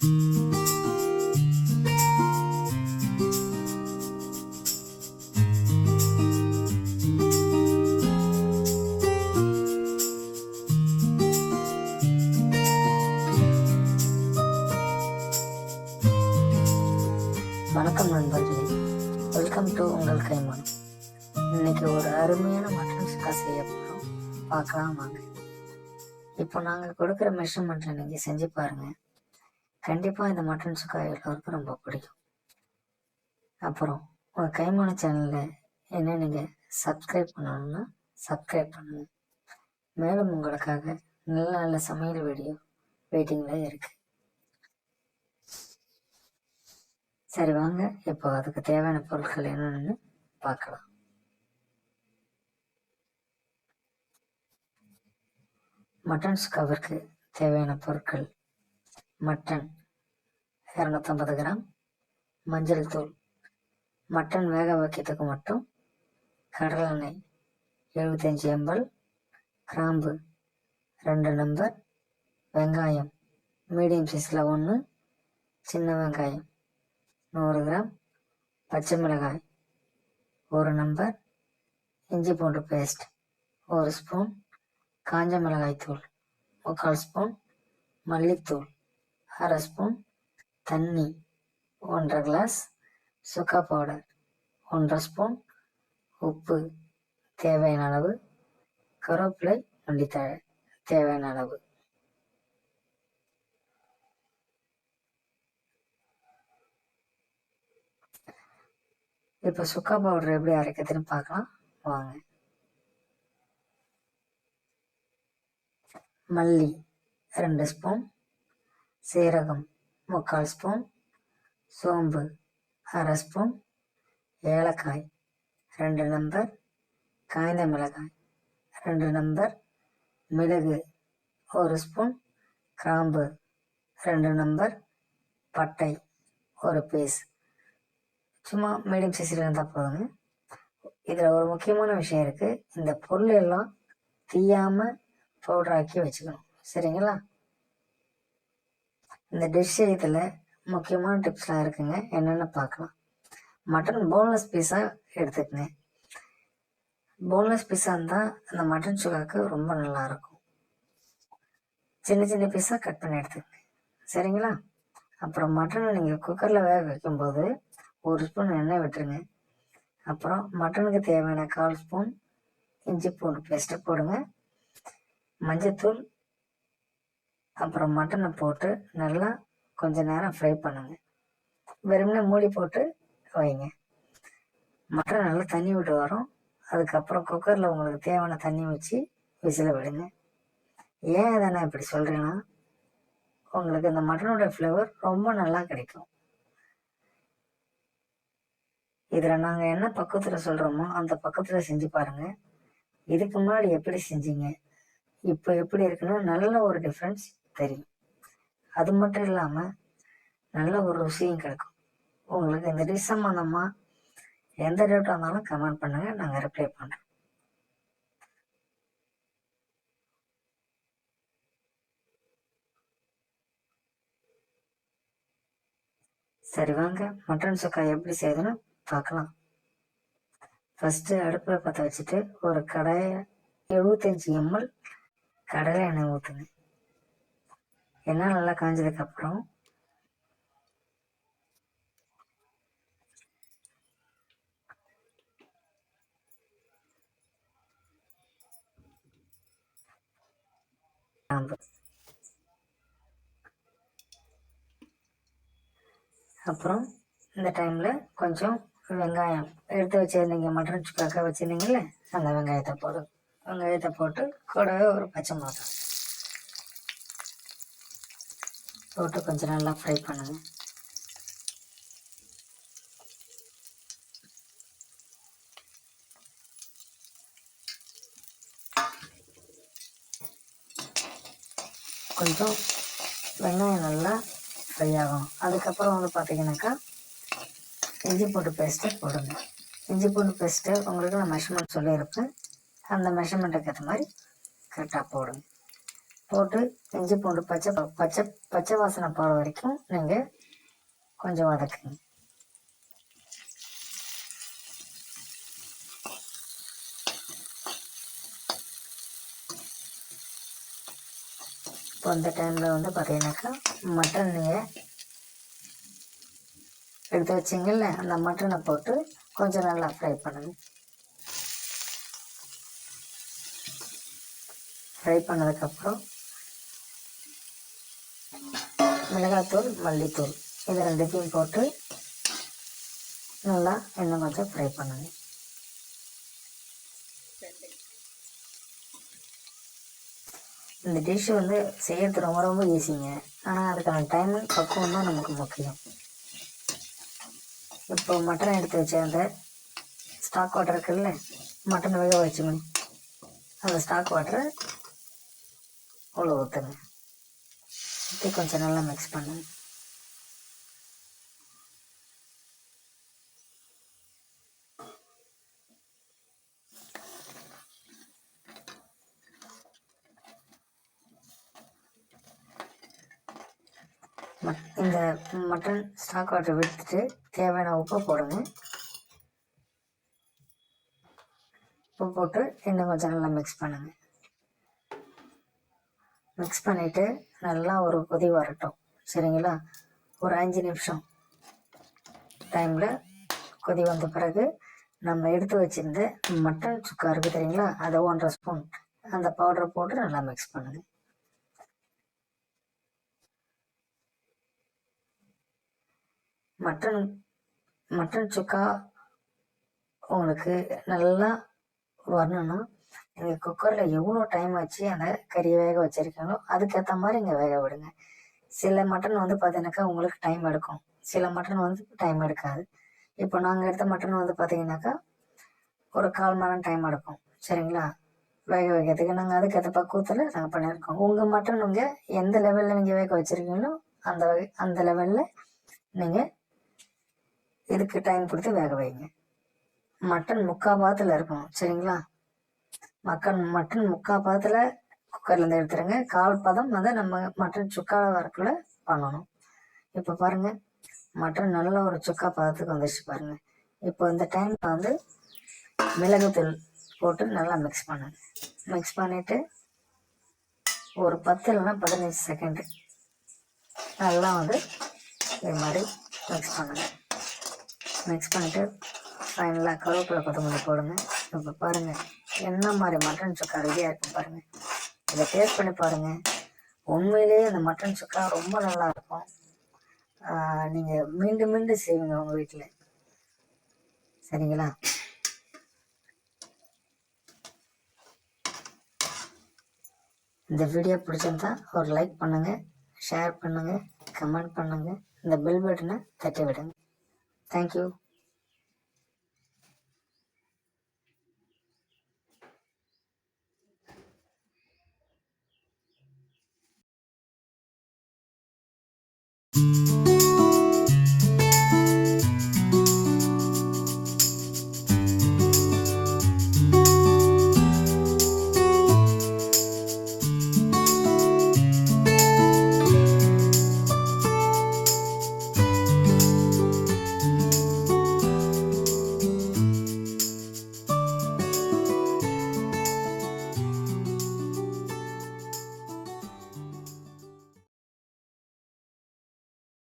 வணக்கம் நண்பர்களே. Welcome to உங்கள் கைமான் இன்னைக்கு ஒரு அருமையான மட்டன் சுக்கா செய்ய போகிறோம் பார்க்கலாம் வாங்க. இப்போ நாங்கள் கொடுக்குற மெஷர்மெண்ட்டை நீங்கள் செஞ்சு பாருங்க. கண்டிப்பாக இந்த மட்டன் சுக்கா எல்லோருக்கும் ரொம்ப பிடிக்கும். அப்புறம் உங்கள் கைமான சேனலில் என்ன நீங்கள் சப்ஸ்கிரைப் பண்ணணும்னா சப்ஸ்கிரைப் பண்ணுங்க. மேலும் உங்களுக்காக நல்ல நல்ல சமையல் வீடியோ வெயிட்டிங்கில் இருக்குது சரி வாங்க. இப்போ அதுக்கு தேவையான பொருட்கள் என்னென்னு பார்க்கலாம். மட்டன் சுக்காவிற்கு தேவையான பொருட்கள் மட்டன் இரநூத்தம்பது கிராம். மஞ்சள் தூள். மட்டன் வேக வைக்கிறதுக்கு மட்டும் கடலெண்ணெய் எழுபத்தஞ்சி எம்எல். கிராம்பு ரெண்டு நம்பர். வெங்காயம் மீடியம் சைஸில் ஒன்று சின்ன வெங்காயம் நூறு கிராம். பச்சை மிளகாய் ஒரு நம்பர். இஞ்சி பூண்டு பேஸ்ட் ஒரு ஸ்பூன். காஞ்ச மிளகாய் தூள் முக்கால் ஸ்பூன். மல்லித்தூள் அரை ஸ்பூன் தண்ணி ஒன்றரை கிளாஸ் சுக்கா பவுடர் ஒன்றரை ஸ்பூன் உப்பு தேவையான அளவு கருவேப்பிலை மல்லித்தழை தேவையான அளவு. இப்போ சுக்கா பவுடர் எப்படி அரைக்கிறதுன்னு பார்க்கலாம். வாங்க. மல்லி ரெண்டு ஸ்பூன் சீரகம் முக்கால் ஸ்பூன் சோம்பு அரை ஸ்பூன் ஏலக்காய் ரெண்டு நம்பர் காய்ந்த மிளகாய் ரெண்டு நம்பர் மிளகு ஒரு ஸ்பூன் கிராம்பு ரெண்டு நம்பர் பட்டை ஒரு பீஸ் சும்மா மீடியம் சைஸில் இருந்தால் போதுங்க இதில் ஒரு முக்கியமான விஷயம் இருக்குது இந்த பொருள் எல்லாம் தீயாமல் பவுடராக்கி வச்சுக்கணும். சரிங்களா? இந்த டிஷ் இதில் முக்கியமான டிப்ஸ்லாம் இருக்குங்க. என்னென்னு பார்க்கலாம். மட்டன் போன்லெஸ் பீஸாக எடுத்துக்கங்க. போன்லெஸ் பீஸாக இருந்தால் அந்த மட்டன் சுகாக்கு ரொம்ப நல்லாயிருக்கும் சின்ன சின்ன பீஸாக கட் பண்ணி எடுத்துக்கங்க. சரிங்களா? அப்புறம் மட்டனை நீங்கள் குக்கரில் வேக வைக்கும்போது ஒரு ஸ்பூன் எண்ணெய் விட்டுருங்க. அப்புறம் மட்டனுக்கு தேவையான கால் ஸ்பூன் இஞ்சி பூண்டு பேஸ்ட்டு போடுங்க. மஞ்சத்தூள் அப்புறம் மட்டனை போட்டு நல்லா கொஞ்ச நேரம் ஃப்ரை பண்ணுங்க. வெறுமனே மூடி போட்டு வைங்க. மட்டன் நல்லா தண்ணி விட்டு வரும். அதுக்கப்புறம் குக்கரில் உங்களுக்கு தேவையான தண்ணி வச்சு விசில விடுங்க. ஏன் இதை நான் இப்படி சொல்கிறேன்னா உங்களுக்கு இந்த மட்டனோட ஃப்ளேவர் ரொம்ப நல்லா கிடைக்கும். இதில் நாங்கள் என்ன பக்கத்தில் சொல்கிறோமோ அந்த பக்கத்தில் செஞ்சு பாருங்கள் இதுக்கு முன்னாடி எப்படி செஞ்சீங்க? இப்போ எப்படி இருக்குன்னு நல்ல ஒரு டிஃப்ரென்ஸ் தெரியும். அது மட்டும் இல்லாமல் நல்ல ஒரு ருசியும் கிடைக்கும். உங்களுக்கு இந்த டிஷ் சம்மந்தமாக எந்த டவுட்டாக இருந்தாலும் கமெண்ட் பண்ணுங்கள் நாங்கள் ரிப்ளை பண்ணுறோம் சரி வாங்க. மட்டன் சுக்கா எப்படி செய்யுதுன்னு பார்க்கலாம். ஃபஸ்ட்டு அடுப்பில் பற்ற வச்சுட்டு ஒரு கடாயை எழுபத்தஞ்சி எம்எல் கடலை எண்ணெய் ஊற்றுங்க எல்லாம் நல்லா காஞ்சதுக்கப்புறம் கிராம்பு. அப்புறம் இந்த டைமில் கொஞ்சம் வெங்காயம் எடுத்து வச்சுருந்தீங்க மட்டன் சுக்காக்க வச்சுருந்தீங்கல்ல அந்த வெங்காயத்தை போடு. வெங்காயத்தை போட்டு கூடவே ஒரு பச்சை மிளகாய். போட்டு கொஞ்சம் நல்லா ஃப்ரை பண்ணுங்க. கொஞ்சம் வெங்காயம் நல்லா ஃப்ரை ஆகும் அதுக்கப்புறம் வந்து பார்த்தீங்கன்னாக்கா இஞ்சி பூண்டு பேஸ்ட்டை போடுங்க. இஞ்சி பூண்டு பேஸ்ட்டு உங்களுக்கு நான் மெஷர்மெண்ட் சொல்லியிருப்பேன். அந்த மெஷர்மெண்ட்டுக்கு ஏற்ற மாதிரி கரெக்டாக போடுங்க. போட்டு இஞ்சி பூண்டு பச்சை ப- பச்சை பச்சை வாசனை போகிற வரைக்கும் நீங்கள் கொஞ்சம் வதக்குங்க. இப்போ இந்த டைமில் வந்து பார்த்தீங்கன்னாக்கா மட்டன் நீங்கள் எடுத்து வச்சிங்கல்ல அந்த மட்டனை போட்டு கொஞ்சம் நல்லா ஃப்ரை பண்ணுங்க. ஃப்ரை பண்ணதுக்கப்புறம் மிளகாத்தூள் மல்லித்தூள். இது ரெண்டுத்தையும் போட்டு நல்லா இன்னும் கொஞ்சம் ஃப்ரை பண்ணுங்க. இந்த டிஷ் வந்து செய்யறது ரொம்ப ரொம்ப ஈஸிங்க ஆனால் அதுக்கான டைம் பக்குவம் தான் நமக்கு முக்கியம். இப்போ மட்டன் எடுத்து வச்ச அந்த ஸ்டாக் வாட்டர் இருக்குல்ல மட்டன் வேக வச்சுக்கணும். அந்த ஸ்டாக் வாட்டரை அவ்வளோ ஊற்றுங்க ஊற்றி கொஞ்சம் நல்லா மிக்ஸ் பண்ணு. மட் இந்த மட்டன் ஸ்டாக் வாட்டர் விட்டுட்டு தேவையான உப்பை போடுங்க. உப்பு போட்டு இன்னும் கொஞ்சம் நல்லா மிக்ஸ் பண்ணுங்கள் மிக்ஸ் பண்ணிவிட்டு நல்லா ஒரு கொதி வரட்டும். சரிங்களா? ஒரு அஞ்சு நிமிஷம் டைமில் கொதி வந்த பிறகு நம்ம எடுத்து வச்சிருந்த மட்டன் சுக்கா இருக்குது தெரியுங்களா? அதை ஒன்றரை ஸ்பூன் அந்த பவுடரை போட்டு நல்லா மிக்ஸ் பண்ணுங்க. மட்டன் மட்டன் சுக்கா உங்களுக்கு நல்லா வரணும்னா நீங்கள் குக்கரில் எவ்வளோ டைம் வச்சு அந்த கறியை வேக வச்சுருக்கீங்களோ அதுக்கேற்ற மாதிரி இங்கே வேக விடுங்க. சில மட்டன் வந்து பார்த்தீங்கன்னாக்கா உங்களுக்கு டைம் எடுக்கும். சில மட்டன் வந்து டைம் எடுக்காது. இப்போ நாங்கள் எடுத்த மட்டன் வந்து பார்த்தீங்கன்னாக்கா ஒரு கால் மணி நேரம் டைம் எடுக்கும் சரிங்களா? வேக வைக்கிறதுக்கு நாங்கள் அதுக்கேற்ற பக்குவத்தில் நாங்கள் பண்ணியிருக்கோம். உங்கள் மட்டன் நீங்கள் எந்த லெவலில் நீங்கள் வேக வச்சுருக்கீங்களோ அந்த வகை அந்த லெவலில் நீங்கள் இதுக்கு டைம் கொடுத்து வேக வைங்க. மட்டன் முக்கால் பாத்தில் இருக்கணும் சரிங்களா? மக்கன் மட்டன் முக்கா பாத்தில் குக்கர்லேருந்து எடுத்துருங்க. கால் பதம் வந்து நம்ம மட்டன் சுக்கா வரக்குள்ள பண்ணணும். இப்போ பாருங்க மட்டன் நல்ல ஒரு சுக்கா பதத்துக்கு வந்துடுச்சு பாருங்க. இப்போ இந்த டைமில் வந்து மிளகுத்தூள் போட்டு நல்லா மிக்ஸ் பண்ணுங்க மிக்ஸ் பண்ணிவிட்டு ஒரு பத்து இல்லைன்னா பதினஞ்சு செகண்டு நல்லா வந்து இது மாதிரி மிக்ஸ் பண்ணுங்க மிக்ஸ் பண்ணிவிட்டு ஃபைனலாக கருவேப்பிலை கொத்தமல்லி போடுங்க. இப்போ பாருங்கள் என்ன மாதிரி மட்டன் சுக்கா ரெடியாக இருக்கும் பாருங்கள் இதை டேஸ்ட் பண்ணி பாருங்கள் உண்மையிலேயே அந்த மட்டன் சுக்கா ரொம்ப நல்லா இருக்கும். நீங்கள் மீண்டும் மீண்டும் செய்வீங்க உங்கள் வீட்டில் சரிங்களா? இந்த வீடியோ பிடிச்சிருந்தா ஒரு லைக் பண்ணுங்கள் ஷேர் பண்ணுங்கள் கமெண்ட் பண்ணுங்கள் இந்த பெல் பட்டனை தட்டி விடுங்க தேங்க்யூ